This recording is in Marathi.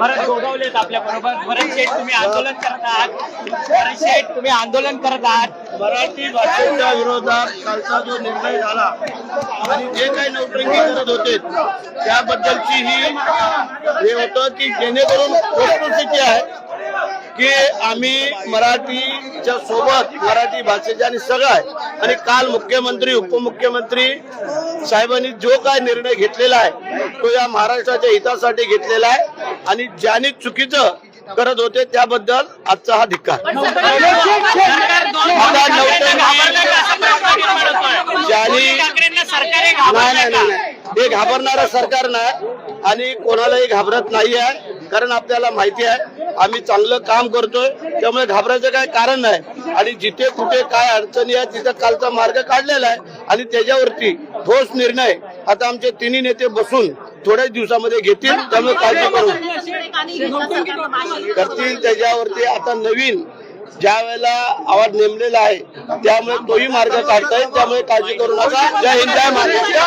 परत आहेत आपल्या बरोबर. भरत शेठ तुम्ही आंदोलन करत आहात. भरत शेठ तुम्ही आंदोलन करत आहात. मराठी भाषेच्या विरोधात कालचा जो निर्णय झाला. आणि जे काही नौटंकी करत होते त्याबद्दलची ही हे होतं की जेणेकरून वस्तुस्थिती आहे. की आम्ही मराठीच्या सोबत मराठी भाषेच्या आणि सगळं आहे. आणि काल मुख्यमंत्री उपमुख्यमंत्री साहेबांनी जो काय निर्णय घेतलेला आहे तो या महाराष्ट्राच्या हितासाठी घेतलेला आहे. आणि ज्याने चुकीचं करत होते त्याबद्दल आजचा हा धिक्कार. ज्यांनी- नाही नाही नाही हे घाबरणारं सरकार नाही आणि कोणालाही घाबरत नाही आहे कारण आपल्याला माहिती आहे आम्ही चांगलं काम करतोय त्यामुळे घाबरायचं काही कारण नाही. आणि जिथे कुठे काय अडचणी आहे तिथं कालचा मार्ग काढलेला आहे. आणि त्याच्यावरती ठोस निर्णय आता आमचे तिन्ही नेते बसून थोड्याच दिवसामध्ये घेतील त्यामुळे काळजी करू. करतील त्याच्यावरती आता नवीन ज्या वेळेला आवाज नेमलेला आहे त्यामुळे तोही मार्ग काढताय त्यामुळे काळजी करू नका. जय हिंद जय महाराष्ट्र.